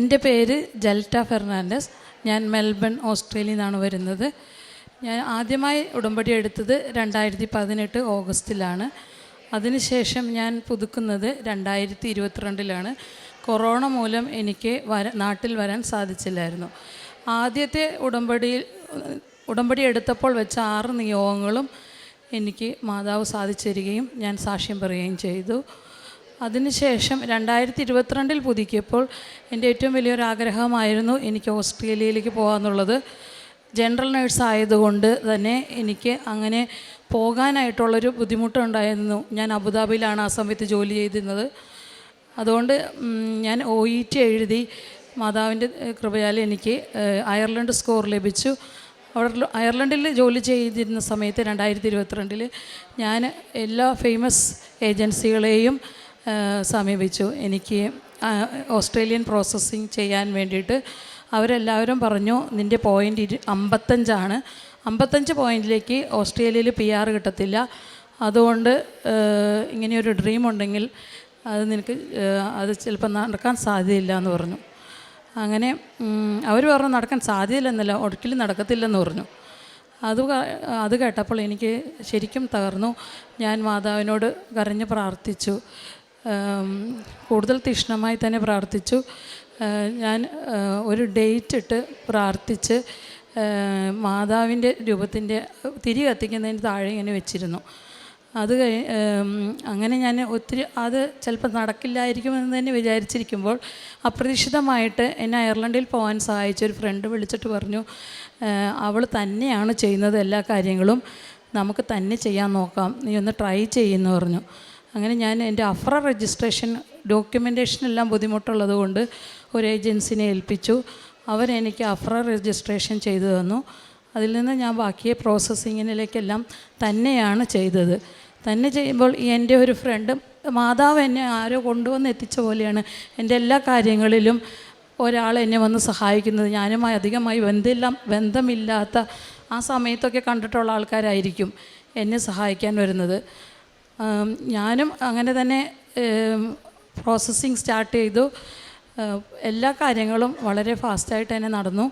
എന്റെ പേര് ജൽറ്റ ഫെർണാണ്ടസ്. ഞാൻ മെൽബൺ ഓസ്ട്രേലിയയിൽ നിന്നാണ് വരുന്നത്. ഞാൻ ആദ്യമായി ഉടമ്പടി എടുത്തത് രണ്ടായിരത്തി പതിനെട്ട് ഓഗസ്റ്റിലാണ്. അതിനുശേഷം ഞാൻ പുതുക്കുന്നത് രണ്ടായിരത്തി ഇരുപത്തിരണ്ടിലാണ് കൊറോണ മൂലം എനിക്ക് വര നാട്ടിൽ വരാൻ സാധിച്ചില്ലായിരുന്നു. ആദ്യത്തെ ഉടമ്പടിയിൽ ഉടമ്പടി എടുത്തപ്പോൾ വെച്ച ആറ് നിയോഗങ്ങളും എനിക്ക് മാതാവ് സാധിച്ചു തരികയും ഞാൻ സാക്ഷ്യം പറയുകയും ചെയ്തു. അതിനുശേഷം രണ്ടായിരത്തി ഇരുപത്തിരണ്ടിൽ പുതുക്കിയപ്പോൾ എന്റെ ഏറ്റവും വലിയൊരു ആഗ്രഹമായിരുന്നു എനിക്ക് ഓസ്ട്രേലിയയിലേക്ക് പോകാമെന്നുള്ളത്. ജനറൽ നേഴ്സ് ആയതുകൊണ്ട് തന്നെ എനിക്ക് അങ്ങനെ പോകാനായിട്ടുള്ളൊരു ബുദ്ധിമുട്ടുണ്ടായിരുന്നു. ഞാൻ അബുദാബിയിലാണ് ആ സമയത്ത് ജോലി ചെയ്തിരുന്നത്. അതുകൊണ്ട് ഞാൻ ഒ ഇ ടി എഴുതി മാതാവിന്റെ കൃപയാൽ എനിക്ക് അയർലൻഡ് സ്കോർ ലഭിച്ചു. അവിടെ അയർലൻഡിൽ ജോലി ചെയ്തിരുന്ന സമയത്ത് രണ്ടായിരത്തി ഇരുപത്തിരണ്ടിൽ ഞാൻ എല്ലാ ഫേമസ് ഏജൻസികളെയും സമീപിച്ചു. എനിക്ക് ഓസ്ട്രേലിയൻ പ്രോസസ്സിങ് ചെയ്യാൻ വേണ്ടിയിട്ട് അവരെല്ലാവരും പറഞ്ഞു നിന്റെ പോയിന്റ് ഇരു അമ്പത്തഞ്ചാണ്. അമ്പത്തഞ്ച് പോയിന്റിലേക്ക് ഓസ്ട്രേലിയയിൽ പി ആർ കിട്ടത്തില്ല. അതുകൊണ്ട് ഇങ്ങനെയൊരു ഡ്രീം ഉണ്ടെങ്കിൽ അത് നിനക്ക് അത് ചിലപ്പോൾ നടക്കാൻ സാധ്യതയില്ല എന്ന് പറഞ്ഞു. അങ്ങനെ അവർ പറഞ്ഞു നടക്കാൻ സാധ്യതയില്ലെന്നല്ല ഒടുക്കിലും നടക്കത്തില്ലെന്ന് പറഞ്ഞു. അത് അത് കേട്ടപ്പോൾ എനിക്ക് ശരിക്കും തകർന്നു. ഞാൻ മാതാവിനോട് കരഞ്ഞ് പ്രാർത്ഥിച്ചു. കൂടുതൽ തീഷ്ണമായി തന്നെ പ്രാർത്ഥിച്ചു. ഞാൻ ഒരു ഡേറ്റ് ഇട്ട് പ്രാർത്ഥിച്ച് മാതാവിന്റെ രൂപത്തിന്റെ തിരി കത്തിക്കുന്നതിന് താഴെ ഇങ്ങനെ വെച്ചിരുന്നു. അത് കഴി അങ്ങനെ ഞാൻ ഒത്തിരി അത് ചിലപ്പോൾ നടക്കില്ലായിരിക്കുമെന്ന് തന്നെ വിചാരിച്ചിരിക്കുമ്പോൾ അപ്രതീക്ഷിതമായിട്ട് എന്നെ അയർലൻഡിൽ പോകാൻ സഹായിച്ച ഒരു ഫ്രണ്ട് വിളിച്ചിട്ട് പറഞ്ഞു അവൾ തന്നെയാണ് ചെയ്യുന്നത് എല്ലാ കാര്യങ്ങളും നമുക്ക് തന്നെ ചെയ്യാൻ നോക്കാം നീ ഒന്ന് ട്രൈ ചെയ്യുമെന്ന് പറഞ്ഞു. അങ്ങനെ ഞാൻ എന്റെ അഫ്ര രജിസ്ട്രേഷൻ ഡോക്യുമെന്റേഷനെല്ലാം ബുദ്ധിമുട്ടുള്ളത് കൊണ്ട് ഒരു ഏജൻസിനെ ഏൽപ്പിച്ചു. അവരെനിക്ക് അഫ്ര രജിസ്ട്രേഷൻ ചെയ്തു തന്നു. അതിൽ നിന്ന് ഞാൻ ബാക്കിയെ പ്രോസസ്സിങ്ങിനിലേക്കെല്ലാം തന്നെയാണ് ചെയ്തത്. തന്നെ ചെയ്യുമ്പോൾ എന്റെ ഒരു ഫ്രണ്ട് മാതാവ് എന്നെ ആരോ കൊണ്ടുവന്ന് എത്തിച്ച പോലെയാണ്. എന്റെ എല്ലാ കാര്യങ്ങളിലും ഒരാൾ എന്നെ വന്ന് സഹായിക്കുന്നത്. ഞാനുമായി അധികമായി ബന്ധമില്ല ബന്ധമില്ലാത്ത ആ സമയത്തൊക്കെ കണ്ടിട്ടുള്ള ആൾക്കാരായിരിക്കും എന്നെ സഹായിക്കാൻ വരുന്നത്. ഞാനും അങ്ങനെ തന്നെ പ്രോസസ്സിങ് സ്റ്റാർട്ട് ചെയ്തു. എല്ലാ കാര്യങ്ങളും വളരെ ഫാസ്റ്റായിട്ട് തന്നെ നടന്നു.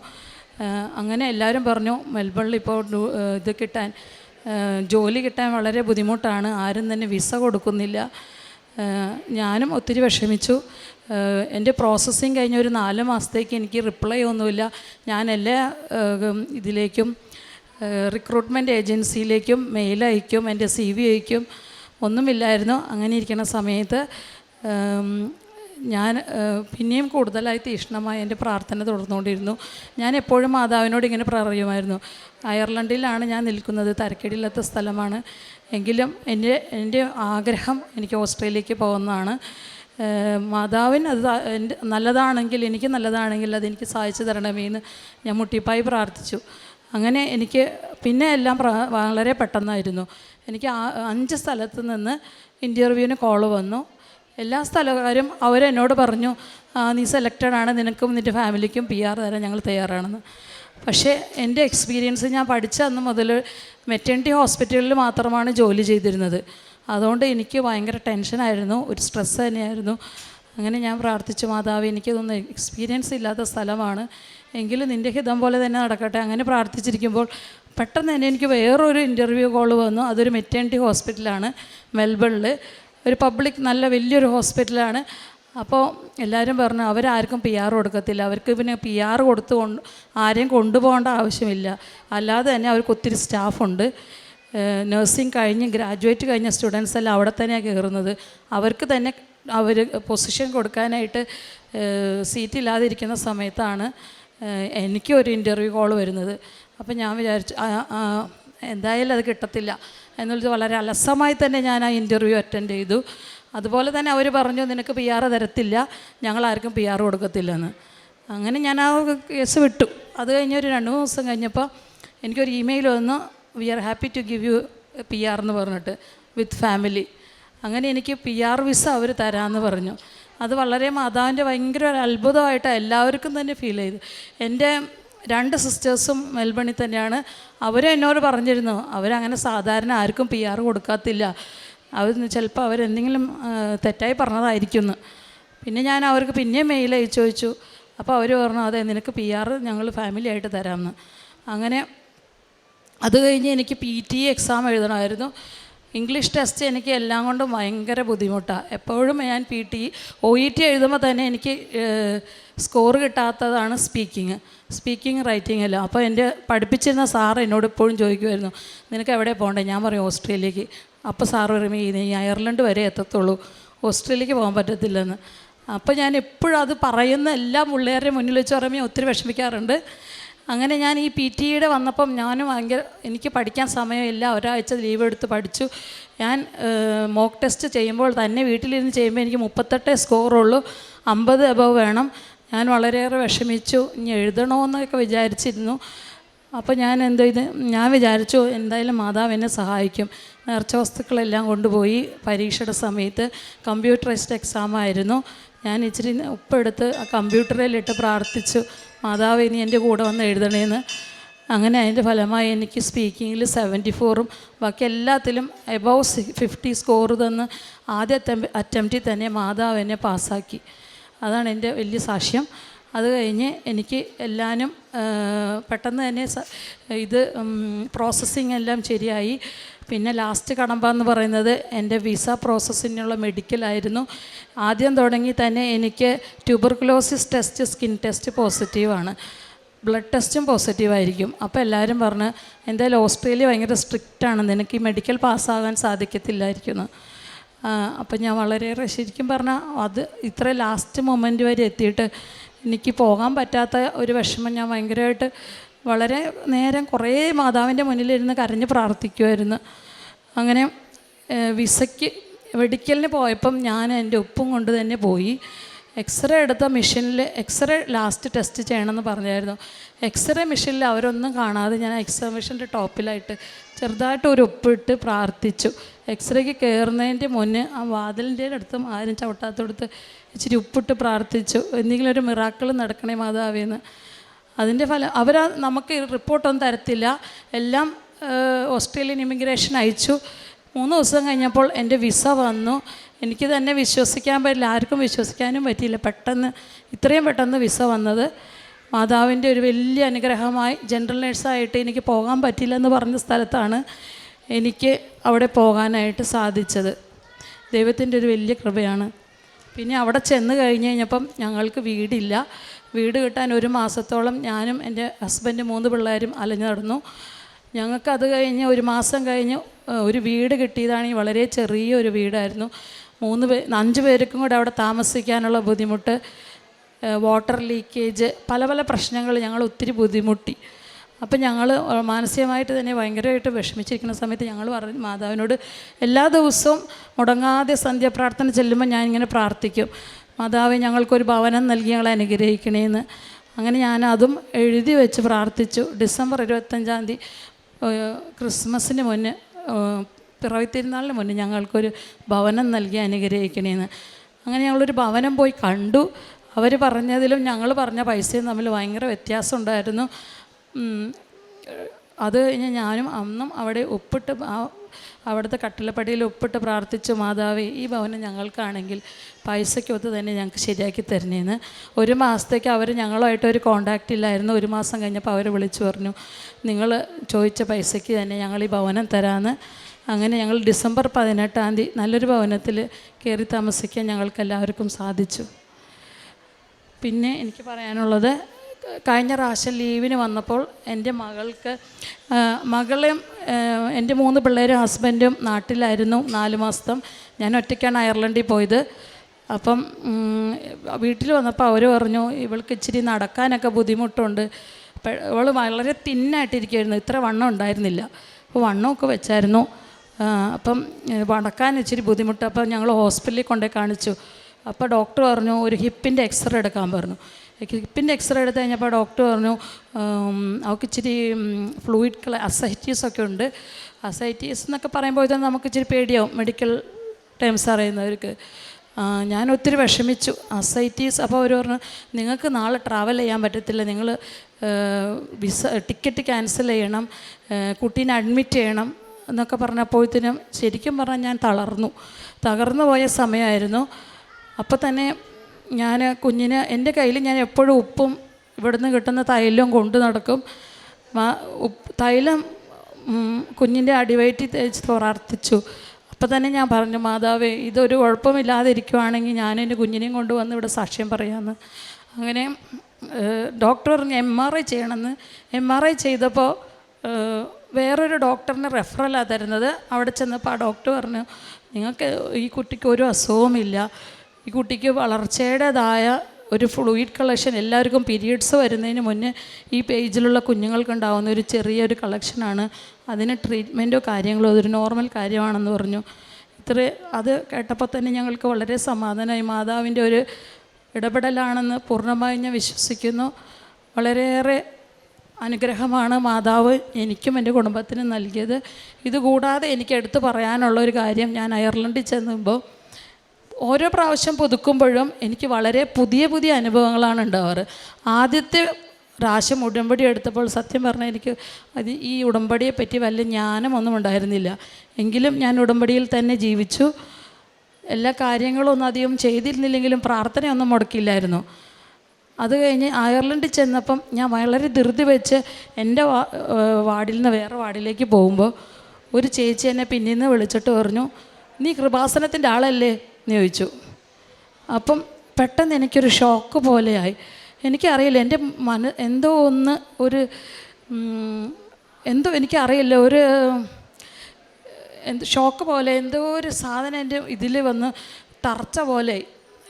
അങ്ങനെ എല്ലാവരും പറഞ്ഞു മെൽബണിൽ ഇപ്പോൾ ഇത് കിട്ടാൻ ജോലി കിട്ടാൻ വളരെ ബുദ്ധിമുട്ടാണ്. ആരും തന്നെ വിസ കൊടുക്കുന്നില്ല. ഞാനും ഒത്തിരി വിഷമിച്ചു. എന്റെ പ്രോസസ്സിങ് കഴിഞ്ഞ ഒരു നാല് മാസത്തേക്ക് എനിക്ക് റിപ്ലൈ ഒന്നുമില്ല. ഞാൻ എല്ലാ ഇതിലേക്കും റിക്രൂട്ട്മെന്റ് ഏജൻസിയിലേക്കും മെയിൽ അയക്കും എന്റെ സി വി അയക്കും. ഒന്നുമില്ലായിരുന്നു. അങ്ങനെ ഇരിക്കുന്ന സമയത്ത് ഞാൻ പിന്നെയും കൂടുതലായി തീഷ്ണമായി എന്റെ പ്രാർത്ഥന തുടർന്നുകൊണ്ടിരുന്നു. ഞാൻ എപ്പോഴും മാതാവിനോട് ഇങ്ങനെ പറയുമായിരുന്നു. അയർലൻഡിലാണ് ഞാൻ നിൽക്കുന്നത് തരക്കേടില്ലാത്ത സ്ഥലമാണ്. എങ്കിലും എന്റെ എന്റെ ആഗ്രഹം എനിക്ക് ഓസ്ട്രേലിയക്ക് പോകുന്നതാണ്. മാതാവിന് അത് എന്റെ നല്ലതാണെങ്കിൽ എനിക്ക് നല്ലതാണെങ്കിൽ അതെനിക്ക് സാധിച്ചു തരണമേ എന്ന് ഞാൻ മുട്ടിപ്പായി പ്രാർത്ഥിച്ചു. അങ്ങനെ എനിക്ക് പിന്നെ എല്ലാം വളരെ പെട്ടെന്നായിരുന്നു. എനിക്ക് അഞ്ച് സ്ഥലത്ത് നിന്ന് ഇന്റർവ്യൂവിന് കോൾ വന്നു. എല്ലാ സ്ഥലക്കാരും അവരെന്നോട് പറഞ്ഞു നീ സെലക്റ്റഡ് ആണ്. നിനക്കും നിന്റെ ഫാമിലിക്കും പി ആർ തരാൻ ഞങ്ങൾ തയ്യാറാണെന്ന്. പക്ഷേ എന്റെ എക്സ്പീരിയൻസ് ഞാൻ പഠിച്ച അന്ന് മുതൽ മെറ്റേണിറ്റി ഹോസ്പിറ്റലിൽ മാത്രമാണ് ജോലി ചെയ്തിരുന്നത്. അതുകൊണ്ട് എനിക്ക് ഭയങ്കര ടെൻഷനായിരുന്നു ഒരു സ്ട്രെസ്സ് തന്നെയായിരുന്നു. അങ്ങനെ ഞാൻ പ്രാർത്ഥിച്ചു മാതാവ് എനിക്കിതൊന്നും എക്സ്പീരിയൻസ് ഇല്ലാത്ത സ്ഥലമാണ്. എങ്കിലും നിന്റെ ഹിതം പോലെ തന്നെ നടക്കട്ടെ. അങ്ങനെ പ്രാർത്ഥിച്ചിരിക്കുമ്പോൾ പെട്ടെന്ന് തന്നെ എനിക്ക് വേറൊരു ഇന്റർവ്യൂ കോൾ വന്നു. അതൊരു മെറ്റേണിറ്റി ഹോസ്പിറ്റലാണ് മെൽബണിൽ ഒരു പബ്ലിക് നല്ല വലിയൊരു ഹോസ്പിറ്റലാണ് അപ്പോൾ എല്ലാവരും പറഞ്ഞു അവരാർക്കും പി ആർ കൊടുക്കത്തില്ല. അവർക്ക് പിന്നെ പി ആർ കൊടുത്ത് കൊണ്ട് ആരെയും കൊണ്ടുപോകേണ്ട ആവശ്യമില്ല. അല്ലാതെ തന്നെ അവർക്ക് ഒത്തിരി സ്റ്റാഫുണ്ട് നഴ്സിംഗ് കഴിഞ്ഞ് ഗ്രാജുവേറ്റ് കഴിഞ്ഞ സ്റ്റുഡൻസ് എല്ലാം അവിടെ തന്നെയാണ് കയറുന്നത്. അവർക്ക് തന്നെ അവർ പൊസിഷൻ കൊടുക്കാനായിട്ട് സീറ്റ് ഇല്ലാതിരിക്കുന്ന സമയത്താണ് എനിക്കൊരു ഇന്റർവ്യൂ കോൾ വരുന്നത്. അപ്പം ഞാൻ വിചാരിച്ചു എന്തായാലും അത് കിട്ടത്തില്ല എന്നുള്ളത് വളരെ അലസമായി തന്നെ ഞാൻ ആ ഇന്റർവ്യൂ അറ്റൻഡ് ചെയ്തു. അതുപോലെ തന്നെ അവർ പറഞ്ഞു നിനക്ക് പി ആർ തരത്തില്ല ഞങ്ങൾ ആർക്കും പി ആർ കൊടുക്കത്തില്ലെന്ന്. അങ്ങനെ ഞാൻ ആ കേസ് വിട്ടു. അത് കഴിഞ്ഞ് ഒരു രണ്ട് മൂന്ന് ദിവസം കഴിഞ്ഞപ്പോൾ എനിക്കൊരു ഇമെയിൽ വന്നു we are happy to give you P R എന്ന് പറഞ്ഞിട്ട് വിത്ത് ഫാമിലി അങ്ങനെ എനിക്ക് പി ആർ വിസ അവർ തരാമെന്ന് പറഞ്ഞു. അത് വളരെ മാതാവിന്റെ ഭയങ്കര ഒരു അത്ഭുതമായിട്ട് എല്ലാവർക്കും തന്നെ ഫീൽ ചെയ്തു. എന്റെ രണ്ട് സിസ്റ്റേഴ്സും മെൽബണിൽ തന്നെയാണ്. അവരും എന്നോട് പറഞ്ഞിരുന്നു അവരങ്ങനെ സാധാരണ ആർക്കും പി ആർ കൊടുക്കാത്തില്ല. അവർ ചിലപ്പോൾ അവരെന്തെങ്കിലും തെറ്റായി പറഞ്ഞതായിരിക്കും എന്ന് പിന്നെ ഞാൻ അവർക്ക് പിന്നെയും മെയിൽ അയച്ചു ചോദിച്ചു അപ്പോൾ അവർ പറഞ്ഞു അതെ നിനക്ക് പി ആർ ഞങ്ങൾ ഫാമിലി ആയിട്ട് തരാമെന്ന് അങ്ങനെ അത് കഴിഞ്ഞ് എനിക്ക് പി ടി എക്സാം എഴുതണമായിരുന്നു. ഇംഗ്ലീഷ് ടെസ്റ്റ് എനിക്ക് എല്ലാം കൊണ്ടും ഭയങ്കര ബുദ്ധിമുട്ടാണ് എപ്പോഴും ഞാൻ P T O E T എഴുതുമ്പോൾ തന്നെ എനിക്ക് സ്കോർ കിട്ടാത്തതാണ് സ്പീക്കിങ് സ്പീക്കിംഗ് റൈറ്റിംഗ് എല്ലാം. അപ്പോൾ എന്റെ പഠിപ്പിച്ചിരുന്ന സാർ എന്നോട് ഇപ്പോഴും ചോദിക്കുമായിരുന്നു നിനക്ക് എവിടെ പോകണ്ടേ ഞാൻ പറയും ഓസ്ട്രേലിയക്ക്. അപ്പോൾ സാർ പറയുമ്പോൾ ഇനി അയർലൻഡ് വരെ എത്തത്തുള്ളൂ. ഓസ്ട്രേലിയക്ക് പോകാൻ പറ്റത്തില്ലെന്ന്. അപ്പോൾ ഞാൻ എപ്പോഴും അത് പറയുന്ന എല്ലാ പിള്ളേരുടെ മുന്നിൽ വെച്ച് പറയുമ്പോൾ ഒത്തിരി വിഷമിക്കാറുണ്ട്. അങ്ങനെ ഞാൻ ഈ പി ടി ഇയുടെ വന്നപ്പം ഞാനും ഭയങ്കര എനിക്ക് പഠിക്കാൻ സമയമില്ല. ഒരാഴ്ച ലീവ് എടുത്ത് പഠിച്ചു. ഞാൻ മോക്ക് ടെസ്റ്റ് ചെയ്യുമ്പോൾ തന്നെ വീട്ടിലിരുന്ന് ചെയ്യുമ്പോൾ എനിക്ക് മുപ്പത്തെട്ട് സ്കോറുള്ളൂ അമ്പത് അബവ് വേണം. ഞാൻ വളരെയേറെ വിഷമിച്ചു. ഇനി എഴുതണമെന്നൊക്കെ വിചാരിച്ചിരുന്നു. അപ്പോൾ ഞാൻ എന്തോ ഇത് ഞാൻ വിചാരിച്ചു എന്തായാലും മാതാവ് എന്നെ സഹായിക്കും. നേർച്ച വസ്തുക്കളെല്ലാം കൊണ്ടുപോയി പരീക്ഷയുടെ സമയത്ത്. കമ്പ്യൂട്ടറൈസ്ഡ് എക്സാം ആയിരുന്നു. ഞാൻ ഇച്ചിരി ഉപ്പെടുത്ത് ആ കമ്പ്യൂട്ടറിലിട്ട് പ്രാർത്ഥിച്ചു മാതാവ് ഇനി എന്റെ കൂടെ വന്ന് എഴുതണേന്ന്. അങ്ങനെ അതിന്റെ ഫലമായി എനിക്ക് സ്പീക്കിങ്ങിൽ സെവന്റി ഫോറും ബാക്കി എല്ലാത്തിലും എബവ് ഫിഫ്റ്റി സ്കോർ തന്ന് ആദ്യ അറ്റംപ്റ്റിൽ തന്നെ മാതാവ് എന്നെ പാസ്സാക്കി. അതാണ് എന്റെ വലിയ സാക്ഷ്യം. അത് കഴിഞ്ഞ് എനിക്ക് എല്ലാനും പെട്ടെന്ന് തന്നെ ഇത് പ്രോസസ്സിങ് എല്ലാം ശരിയായി. പിന്നെ ലാസ്റ്റ് കടമ്പ എന്ന് പറയുന്നത് എന്റെ വിസ പ്രോസസ്സിനുള്ള മെഡിക്കലായിരുന്നു ആദ്യം തുടങ്ങി തന്നെ എനിക്ക് ട്യൂബർക്കുലോസിസ് ടെസ്റ്റ് സ്കിൻ ടെസ്റ്റ് പോസിറ്റീവാണ് ബ്ലഡ് ടെസ്റ്റും പോസിറ്റീവായിരിക്കും അപ്പോൾ എല്ലാവരും പറഞ്ഞ് എന്തായാലും ഓസ്ട്രേലിയ ഭയങ്കര സ്ട്രിക്റ്റാണ് നിനക്ക് ഈ മെഡിക്കൽ പാസ്സാകാൻ സാധിക്കത്തില്ലായിരിക്കുന്നു. അപ്പം ഞാൻ വളരെയേറെ ശരിക്കും പറഞ്ഞാൽ അത് ഇത്ര ലാസ്റ്റ് മൊമെന്റ് വരെ എത്തിയിട്ട് എനിക്ക് പോകാൻ പറ്റാത്ത ഒരു വിഷമം ഞാൻ ഭയങ്കരമായിട്ട് വളരെ നേരം കുറേ മാതാവിന്റെ മുന്നിലിരുന്ന് കരഞ്ഞ് പ്രാർത്ഥിക്കുമായിരുന്നു അങ്ങനെ വിസയ്ക്ക് മെഡിക്കലിന് പോയപ്പം ഞാൻ എന്റെ ഉപ്പും കൊണ്ട് തന്നെ പോയി. എക്സ്റേ എടുത്ത മെഷീനിൽ എക്സ്റേ ലാസ്റ്റ് ടെസ്റ്റ് ചെയ്യണമെന്ന് പറഞ്ഞായിരുന്നു. എക്സ്റേ മെഷീനിൽ അവരൊന്നും കാണാതെ ഞാൻ എക്സ്റേ മെഷീന്റെ ടോപ്പിലായിട്ട് ചെറുതായിട്ട് ഒരു ഒപ്പിട്ട് പ്രാർത്ഥിച്ചു. എക്സ്റേക്ക് കയറുന്നതിന്റെ മുന്നേ ആ വാതിലിന്റെ അടുത്ത് ആരും ചവിട്ടാത്തടുത്ത് ഇച്ചിരി ഉപ്പിട്ട് പ്രാർത്ഥിച്ചു. എന്തെങ്കിലും ഒരു മിറാക്കിൾ നടക്കണേ മാതാവേന്ന് അതിന്റെ ഫലം അവർ നമുക്ക് റിപ്പോർട്ടൊന്നും തരത്തില്ല. എല്ലാം ഓസ്ട്രേലിയൻ ഇമിഗ്രേഷൻ അയച്ചു. മൂന്ന് ദിവസം കഴിഞ്ഞപ്പോൾ എന്റെ വിസ വന്നു. എനിക്ക് തന്നെ വിശ്വസിക്കാൻ പറ്റില്ല ആർക്കും വിശ്വസിക്കാനും പറ്റിയില്ല. പെട്ടെന്ന് ഇത്രയും പെട്ടെന്ന് വിസ വന്നത് മാതാവിന്റെ ഒരു വലിയ അനുഗ്രഹമായി ജനറൽ നേഴ്സായിട്ട് എനിക്ക് പോകാൻ പറ്റില്ല എന്ന് പറഞ്ഞ സ്ഥലത്താണ് എനിക്ക് അവിടെ പോകാനായിട്ട് സാധിച്ചത്. ദൈവത്തിന്റെ ഒരു വലിയ കൃപയാണ്. പിന്നെ അവിടെ ചെന്ന് കഴിഞ്ഞ് കഴിഞ്ഞപ്പം ഞങ്ങൾക്ക് വീടില്ല. വീട് കിട്ടാൻ ഒരു മാസത്തോളം ഞാനും എന്റെ ഹസ്ബൻഡ് മൂന്ന് പിള്ളേരും അലഞ്ഞു നടന്നു. ഞങ്ങൾക്ക് അത് കഴിഞ്ഞ് ഒരു മാസം കഴിഞ്ഞ് ഒരു വീട് കിട്ടിയതാണെങ്കിൽ വളരെ ചെറിയൊരു വീടായിരുന്നു. മൂന്ന് പേ അഞ്ച് പേർക്കും കൂടെ അവിടെ താമസിക്കാനുള്ള ബുദ്ധിമുട്ട് വാട്ടർ ലീക്കേജ് പല പല പ്രശ്നങ്ങൾ ഞങ്ങൾ ഒത്തിരി ബുദ്ധിമുട്ടി. അപ്പം ഞങ്ങൾ മാനസികമായിട്ട് തന്നെ ഭയങ്കരമായിട്ട് വിഷമിച്ചിരിക്കുന്ന സമയത്ത് ഞങ്ങൾ പറഞ്ഞു മാതാവിനോട് എല്ലാ ദിവസവും മുടങ്ങാതെ സന്ധ്യ പ്രാർത്ഥന ചെല്ലുമ്പോൾ ഞാൻ ഇങ്ങനെ പ്രാർത്ഥിക്കും. മാതാവ് ഞങ്ങൾക്കൊരു ഭവനം നൽകി ഞങ്ങളെ അനുഗ്രഹിക്കണേന്ന്. അങ്ങനെ ഞാൻ അതും എഴുതി വെച്ച് പ്രാർത്ഥിച്ചു. ഡിസംബർ ഇരുപത്തഞ്ചാം തീയതി ക്രിസ്മസിന് മുന്നേ പിറവി തിരുനാളിന് മുന്നേ ഞങ്ങൾക്കൊരു ഭവനം നൽകി അനുഗ്രഹിക്കണേന്ന്. അങ്ങനെ ഞങ്ങളൊരു ഭവനം പോയി കണ്ടു. അവർ പറഞ്ഞതിലും ഞങ്ങൾ പറഞ്ഞ പൈസയും തമ്മിൽ ഭയങ്കര വ്യത്യാസം ഉണ്ടായിരുന്നു അത് കഴിഞ്ഞ് ഞാനും അന്നും അവിടെ ഒപ്പിട്ട് അവിടുത്തെ കട്ടിലപ്പടിയിൽ ഒപ്പിട്ട് പ്രാർത്ഥിച്ചു മാതാവേ ഈ ഭവനം ഞങ്ങൾക്കാണെങ്കിൽ പൈസയ്ക്കൊത്ത് തന്നെ ഞങ്ങൾക്ക് ശരിയാക്കി തരണേന്ന്. ഒരു മാസത്തേക്ക് അവർ ഞങ്ങളുമായിട്ട് ഒരു കോണ്ടാക്റ്റ് ഇല്ലായിരുന്നു. ഒരു മാസം കഴിഞ്ഞപ്പോൾ അവർ വിളിച്ചു പറഞ്ഞു നിങ്ങൾ ചോദിച്ച പൈസയ്ക്ക് തന്നെ ഞങ്ങൾ ഈ ഭവനം തരാമെന്ന് അങ്ങനെ ഞങ്ങൾ ഡിസംബർ പതിനെട്ടാം തീയതി നല്ലൊരു ഭവനത്തിൽ കയറി താമസിക്കാൻ ഞങ്ങൾക്ക് എല്ലാവർക്കും സാധിച്ചു. പിന്നെ എനിക്ക് പറയാനുള്ളത് കഴിഞ്ഞ പ്രാവശ്യം ലീവിന് വന്നപ്പോൾ എന്റെ മകൾക്ക് മകളും എന്റെ മൂന്ന് പിള്ളേരും ഹസ്ബൻഡും നാട്ടിലായിരുന്നു നാല് മാസത്തം. ഞാൻ ഒറ്റയ്ക്കാണ് അയർലൻഡിൽ പോയത്. അപ്പം വീട്ടിൽ വന്നപ്പോൾ അവർ പറഞ്ഞു ഇവൾക്ക് ഇച്ചിരി നടക്കാനൊക്കെ ബുദ്ധിമുട്ടുണ്ട്. ഇവൾ വളരെ തിന്നായിട്ടിരിക്കുമായിരുന്നു ഇത്ര വണ്ണം ഉണ്ടായിരുന്നില്ല. അപ്പോൾ വണ്ണമൊക്കെ വെച്ചായിരുന്നു. അപ്പം വടക്കാൻ ഇച്ചിരി ബുദ്ധിമുട്ട്. അപ്പം ഞങ്ങൾ ഹോസ്പിറ്റലിൽ കൊണ്ടേ കാണിച്ചു. അപ്പോൾ ഡോക്ടർ പറഞ്ഞു ഒരു ഹിപ്പിന്റെ എക്സ്റേ എടുക്കാൻ പറഞ്ഞു. ഹിപ്പിന്റെ എക്സ്റേ എടുത്ത് കഴിഞ്ഞപ്പോൾ ഡോക്ടർ പറഞ്ഞു അവൾക്ക് ഇച്ചിരി ഫ്ലൂയിഡ് കള അസൈറ്റീസ് ഒക്കെ ഉണ്ട്. അസൈറ്റീസ് എന്നൊക്കെ പറയുമ്പോൾ തന്നെ നമുക്ക് ഇച്ചിരി പേടിയാവും മെഡിക്കൽ ടേംസ് അറിയുന്നവർക്ക്. ഞാൻ ഒത്തിരി വിഷമിച്ചു. അസൈറ്റീസ് അപ്പോൾ അവർ പറഞ്ഞു നിങ്ങൾക്ക് നാളെ ട്രാവൽ ചെയ്യാൻ പറ്റത്തില്ല. നിങ്ങൾ വിസ ടിക്കറ്റ് ക്യാൻസൽ ചെയ്യണം. കുട്ടീനെ അഡ്മിറ്റ് ചെയ്യണം. എന്നൊക്കെ പറഞ്ഞപ്പോഴത്തേനും ശരിക്കും പറഞ്ഞാൽ ഞാൻ തളർന്നു. തകർന്നു പോയ സമയമായിരുന്നു. അപ്പോൾ തന്നെ ഞാൻ കുഞ്ഞിന് എന്റെ കയ്യിൽ ഞാൻ എപ്പോഴും ഉപ്പും ഇവിടുന്ന് കിട്ടുന്ന തൈലവും കൊണ്ടു നടക്കും. തൈലം കുഞ്ഞിന്റെ അടിവയറ്റി തേച്ച് പ്രാർത്ഥിച്ചു അപ്പം തന്നെ ഞാൻ പറഞ്ഞു മാതാവേ ഇതൊരു കുഴപ്പമില്ലാതിരിക്കുവാണെങ്കിൽ ഞാൻ എന്റെ കുഞ്ഞിനെയും കൊണ്ടുവന്ന് ഇവിടെ സാക്ഷ്യം പറയാമെന്ന് അങ്ങനെ ഡോക്ടർ എം ആർ ഐ ചെയ്യണമെന്ന്. എം ആർ ഐ ചെയ്തപ്പോൾ വേറൊരു ഡോക്ടറിന് റെഫറലാണ് തരുന്നത്. അവിടെ ചെന്നപ്പോൾ ആ ഡോക്ടർ പറഞ്ഞു നിങ്ങൾക്ക് ഈ കുട്ടിക്ക് ഒരു അസുഖവുമില്ല ഈ കുട്ടിക്ക് വളർച്ചയുടേതായ ഒരു ഫ്ലൂയിഡ് കളക്ഷൻ എല്ലാവർക്കും പീരീഡ്സ് വരുന്നതിന് മുന്നേ ഈ പേജിലുള്ള കുഞ്ഞുങ്ങൾക്കുണ്ടാകുന്ന ഒരു ചെറിയൊരു കളക്ഷനാണ് അതിന് ട്രീറ്റ്മെന്റോ കാര്യങ്ങളോ അതൊരു നോർമൽ കാര്യമാണെന്ന് പറഞ്ഞു. ഇത്ര അത് കേട്ടപ്പോൾ തന്നെ ഞങ്ങൾക്ക് വളരെ സമാധാനമായി. മാതാവിന്റെ ഒരു ഇടപെടലാണെന്ന് പൂർണമായും ഞാൻ വിശ്വസിക്കുന്നു. വളരെയേറെ അനുഗ്രഹമാണ് മാതാവ് എനിക്കും എന്റെ കുടുംബത്തിനും നൽകിയത്. ഇതുകൂടാതെ എനിക്ക് എടുത്തു പറയാനുള്ള ഒരു കാര്യം ഞാൻ അയർലൻഡിൽ ചെന്നുമ്പോൾ ഓരോ പ്രാവശ്യം പുതുക്കുമ്പോഴും എനിക്ക് വളരെ പുതിയ പുതിയ അനുഭവങ്ങളാണ് ഉണ്ടാവാറ്. ആദ്യത്തെ പ്രാവശ്യം ഉടമ്പടി എടുത്തപ്പോൾ സത്യം പറഞ്ഞാൽ എനിക്ക് അത് ഈ ഉടമ്പടിയെ പറ്റി വല്ല ജ്ഞാനമൊന്നും ഉണ്ടായിരുന്നില്ല. എങ്കിലും ഞാൻ ഉടമ്പടിയിൽ തന്നെ ജീവിച്ചു. എല്ലാ കാര്യങ്ങളും ഒന്നും അധികം ചെയ്തിരുന്നില്ലെങ്കിലും പ്രാർത്ഥനയൊന്നും മുടക്കില്ലായിരുന്നു അത് കഴിഞ്ഞ് അയർലൻഡിൽ ചെന്നപ്പം ഞാൻ വളരെ ധൃതി വെച്ച് എന്റെ വാർഡിൽ നിന്ന് വേറെ വാർഡിലേക്ക് പോകുമ്പോൾ ഒരു ചേച്ചി എന്നെ പിന്നിൽ നിന്ന് വിളിച്ചിട്ട് പറഞ്ഞു നീ കൃപാസനത്തിന്റെ ആളല്ലേ? എന്ന് ചോദിച്ചു. അപ്പം പെട്ടെന്ന് എനിക്കൊരു ഷോക്ക് പോലെയായി. എനിക്കറിയില്ല എന്റെ മന എന്തോ ഒന്ന് ഒരു എന്തോ എനിക്കറിയില്ല ഒരു എന്ത് ഷോക്ക് പോലെ എന്തോ ഒരു സാധനം എന്റെ ഇതിൽ വന്ന് തറച്ച പോലെ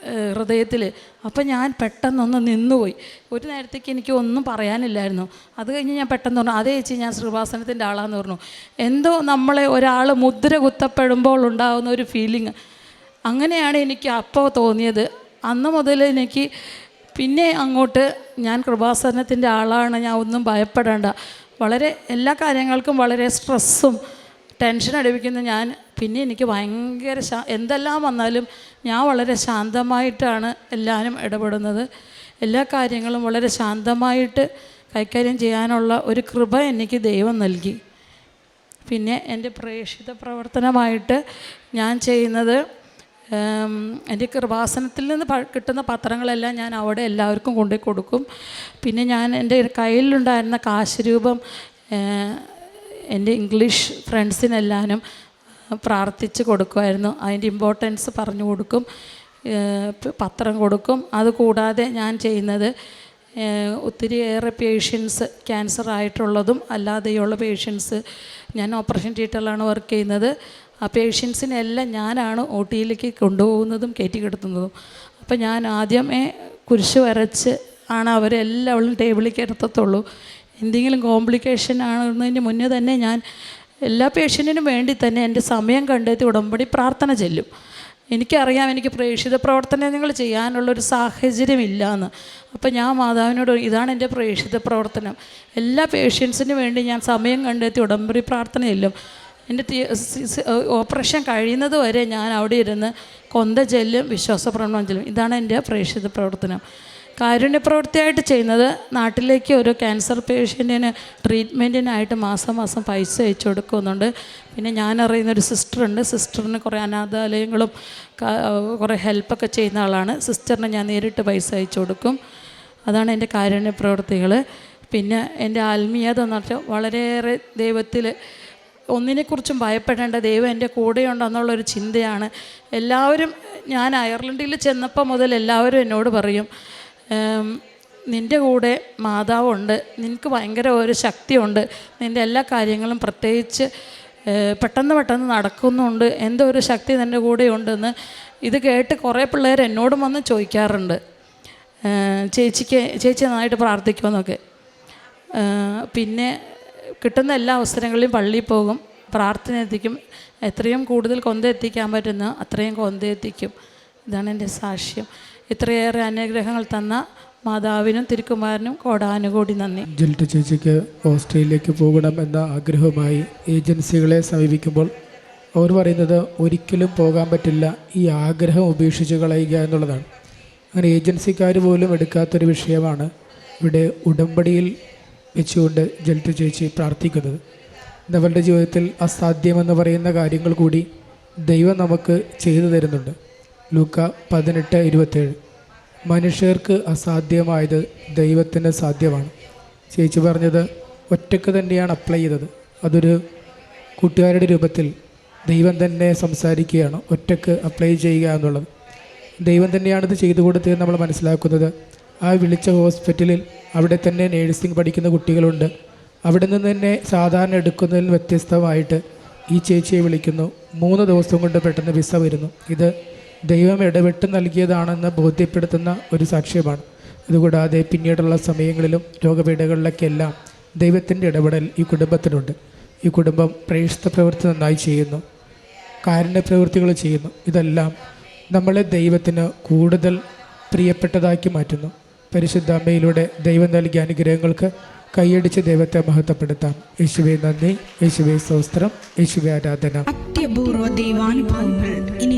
ഹൃദയത്തിൽ അപ്പം ഞാൻ പെട്ടെന്നൊന്ന് നിന്നുപോയി. ഒരു നേരത്തേക്ക് എനിക്ക് ഒന്നും പറയാനില്ലായിരുന്നു. അത് കഴിഞ്ഞ് ഞാൻ പെട്ടെന്ന് പറഞ്ഞു അതേ ചേച്ചി ഞാൻ ശ്രീവാസനത്തിന്റെ ആളാന്ന് പറഞ്ഞു. എന്തോ നമ്മളെ ഒരാൾ മുദ്ര കുത്തപ്പെടുമ്പോൾ ഉണ്ടാകുന്ന ഒരു ഫീലിംഗ് അങ്ങനെയാണ് എനിക്ക് അപ്പോൾ തോന്നിയത്. അന്ന് മുതൽ എനിക്ക് പിന്നെ അങ്ങോട്ട് ഞാൻ കൃപാസനത്തിന്റെ ആളാണ് ഞാൻ ഒന്നും ഭയപ്പെടേണ്ട. വളരെ എല്ലാ കാര്യങ്ങൾക്കും വളരെ സ്ട്രെസ്സും ടെൻഷൻ അടിപ്പിക്കുന്ന ഞാൻ പിന്നെ എനിക്ക് ഭയങ്കര ശാ എന്തെല്ലാം വന്നാലും ഞാൻ വളരെ ശാന്തമായിട്ടാണ് എല്ലാവരും ഇടപെടുന്നത്. എല്ലാ കാര്യങ്ങളും വളരെ ശാന്തമായിട്ട് കൈകാര്യം ചെയ്യാനുള്ള ഒരു കൃപ എനിക്ക് ദൈവം നൽകി. പിന്നെ എന്റെ പ്രേക്ഷിത പ്രവർത്തനമായിട്ട് ഞാൻ ചെയ്യുന്നത് എന്റെ കൃപാസനത്തിൽ നിന്ന് കിട്ടുന്ന പത്രങ്ങളെല്ലാം ഞാൻ അവിടെ എല്ലാവർക്കും കൊണ്ടുപോയി കൊടുക്കും. പിന്നെ ഞാൻ എന്റെ കയ്യിലുണ്ടായിരുന്ന കാശ് രൂപം എന്റെ ഇംഗ്ലീഷ് ഫ്രണ്ട്സിനെല്ലാവരും പ്രാർത്ഥിച്ച് കൊടുക്കുമായിരുന്നു. അതിന്റെ ഇമ്പോർട്ടൻസ് പറഞ്ഞു കൊടുക്കും. പത്രം കൊടുക്കും. അതുകൂടാതെ ഞാൻ ചെയ്യുന്നത് ഒത്തിരിയേറെ പേഷ്യൻസ് ക്യാൻസർ ആയിട്ടുള്ളതും അല്ലാതെയുള്ള പേഷ്യൻസ് ഞാൻ ഓപ്പറേഷൻ തിയേറ്ററിലാണ് വർക്ക് ചെയ്യുന്നത്. ആ പേഷ്യൻസിനെല്ലാം ഞാനാണ് ഒ ടിയിലേക്ക് കൊണ്ടുപോകുന്നതും കയറ്റി കിടത്തുന്നതും അപ്പോൾ ഞാൻ ആദ്യമേ കുരിശ് വരച്ച് ആണ് അവരെല്ലാവരും ടേബിളിൽ കിടത്തത്തുള്ളൂ എന്തെങ്കിലും കോംപ്ലിക്കേഷൻ ആകുന്നതിന് മുന്നേ തന്നെ ഞാൻ എല്ലാ പേഷ്യന്റിനും വേണ്ടി തന്നെ എന്റെ സമയം കണ്ടെത്തി ഉടമ്പടി പ്രാർത്ഥന ചെല്ലും. എനിക്കറിയാം എനിക്ക് പ്രേക്ഷിത പ്രവർത്തനങ്ങൾ ചെയ്യാനുള്ളൊരു സാഹചര്യമില്ല എന്ന് അപ്പോൾ ഞാൻ മാതാവിനോട് ഇതാണ് എന്റെ പ്രേക്ഷിത പ്രവർത്തനം. എല്ലാ പേഷ്യൻസിനും വേണ്ടി ഞാൻ സമയം കണ്ടെത്തി ഉടമ്പടി പ്രാർത്ഥന ചെല്ലും. എന്റെ ഓപ്പറേഷൻ കഴിയുന്നത് വരെ ഞാൻ അവിടെ ഇരുന്ന് കൊന്ത ചെല്ലും വിശ്വാസ പ്രകടനം ചെല്ലും. ഇതാണ് എന്റെ പ്രേക്ഷിത പ്രവർത്തനം. കാരുണ്യ പ്രവൃത്തിയായിട്ട് ചെയ്യുന്നത് നാട്ടിലേക്ക് ഒരു ക്യാൻസർ പേഷ്യന്റിന് ട്രീറ്റ്മെന്റിനായിട്ട് മാസം മാസം പൈസ അയച്ചു കൊടുക്കുന്നുണ്ട്. പിന്നെ ഞാൻ അറിയുന്ന ഒരു സിസ്റ്ററുണ്ട് സിസ്റ്ററിന് കുറേ അനാഥാലയങ്ങളും കുറേ ഹെൽപ്പൊക്കെ ചെയ്യുന്ന ആളാണ്. സിസ്റ്ററിന് ഞാൻ നേരിട്ട് പൈസ അയച്ചു കൊടുക്കും. അതാണ് എന്റെ കാരുണ്യ പ്രവൃത്തികൾ പിന്നെ എന്റെ ആത്മീയത എന്ന് പറഞ്ഞാൽ വളരെയേറെ ദൈവത്തിൽ ഒന്നിനെക്കുറിച്ചും ഭയപ്പെടേണ്ട ദൈവം എന്റെ കൂടെയുണ്ടെന്നുള്ളൊരു ചിന്തയാണ്. എല്ലാവരും ഞാൻ അയർലൻഡിൽ ചെന്നപ്പോൾ മുതൽ എല്ലാവരും എന്നോട് പറയും "ഏം, നിന്റെ കൂടെ മാതാവുണ്ട്. നിനക്ക് ഭയങ്കര ഒരു ശക്തിയുണ്ട്. നിന്റെ എല്ലാ കാര്യങ്ങളും പ്രത്യേകിച്ച് പെട്ടെന്ന് പെട്ടെന്ന് നടക്കുന്നുണ്ട്. എന്തോ ഒരു ശക്തി നിന്റെ കൂടെ ഉണ്ടെന്ന് ഇത് കേട്ട് കുറേ പിള്ളേർ എന്നോടും വന്ന് ചോദിക്കാറുണ്ട്. ചേച്ചിക്ക് ചേച്ചി നന്നായിട്ട് പ്രാർത്ഥിക്കുമെന്നൊക്കെ. പിന്നെ കിട്ടുന്ന എല്ലാ അവസരങ്ങളിലും പള്ളിയിൽ പോകും. പ്രാർത്ഥന എത്തിക്കും. എത്രയും കൂടുതൽ കൊന്ത എത്തിക്കാൻ പറ്റുന്ന അത്രയും കൊന്ത എത്തിക്കും. ഇതാണ് എന്റെ സാക്ഷ്യം. ഇത്രയേറെ അനുഗ്രഹങ്ങൾ തന്ന മാതാവിനും തിരുക്കുമാരനും കോടാനുകൂടി നന്ദി. ജിൽട്ട് ചേച്ചിക്ക് ഓസ്ട്രേലിയക്ക് പോകണം എന്ന ആഗ്രഹവുമായി ഏജൻസികളെ സമീപിക്കുമ്പോൾ അവർ പറയുന്നത് ഒരിക്കലും പോകാൻ പറ്റില്ല ഈ ആഗ്രഹം ഉപേക്ഷിച്ച് കളയുക എന്നുള്ളതാണ്. അങ്ങനെ ഏജൻസിക്കാർ പോലും എടുക്കാത്തൊരു വിഷയമാണ് ഇവിടെ ഉടമ്പടിയിൽ വെച്ചുകൊണ്ട് ജെൽറ്റ് ചേച്ചി പ്രാർത്ഥിക്കുന്നത്. ഇന്ന് അവരുടെ ജീവിതത്തിൽ അസാധ്യമെന്ന് പറയുന്ന കാര്യങ്ങൾ കൂടി ദൈവം നമുക്ക് ചെയ്തു തരുന്നുണ്ട്. ലൂക്ക പതിനെട്ട് ഇരുപത്തേഴ്. മനുഷ്യർക്ക് അസാധ്യമായത് ദൈവത്തിന് സാധ്യമാണ്. ചേച്ചി പറഞ്ഞത് ഒറ്റയ്ക്ക് തന്നെയാണ് അപ്ലൈ ചെയ്തത്. അതൊരു കൂട്ടുകാരുടെ രൂപത്തിൽ ദൈവം തന്നെ സംസാരിക്കുകയാണ് ഒറ്റയ്ക്ക് അപ്ലൈ ചെയ്യുക എന്നുള്ളത്. ദൈവം ഇത് ചെയ്തു കൊടുത്തതെന്ന് നമ്മൾ മനസ്സിലാക്കുന്നത്. ആ വിളിച്ച ഹോസ്പിറ്റലിൽ അവിടെ തന്നെ നേഴ്സിംഗ് പഠിക്കുന്ന കുട്ടികളുണ്ട്. അവിടെ നിന്ന് തന്നെ സാധാരണ എടുക്കുന്നതിൽ വ്യത്യസ്തമായിട്ട് ഈ ചേച്ചിയെ വിളിക്കുന്നു. മൂന്ന് ദിവസം കൊണ്ട് പെട്ടെന്ന് വിസ വരുന്നു. ഇത് ദൈവം ഇടപെട്ട് നൽകിയതാണെന്ന് ബോധ്യപ്പെടുത്തുന്ന ഒരു സാക്ഷ്യമാണ്. അതുകൂടാതെ പിന്നീടുള്ള സമയങ്ങളിലും രോഗപീഠകളിലൊക്കെ എല്ലാം ദൈവത്തിന്റെ ഇടപെടൽ ഈ കുടുംബത്തിനുണ്ട്. ഈ കുടുംബം പ്രേക്ഷിത പ്രവൃത്തി നന്നായി ചെയ്യുന്നു. കാരുണ്യ പ്രവൃത്തികൾ ചെയ്യുന്നു. ഇതെല്ലാം നമ്മളെ ദൈവത്തിന് കൂടുതൽ പ്രിയപ്പെട്ടതാക്കി മാറ്റുന്നു. പരിശുദ്ധ അമ്മയിലൂടെ ദൈവം നൽകിയ അനുഗ്രഹങ്ങൾക്ക് കൈയടിച്ച് ദൈവത്തെ മഹത്വപ്പെടുത്താം. യേശുവെ നന്ദി. യേശുവെ സ്തോത്രം. യേശുവെ ആരാധന. അത്യപൂർവ ദൈവാനുഭവങ്ങൾ. ഇനി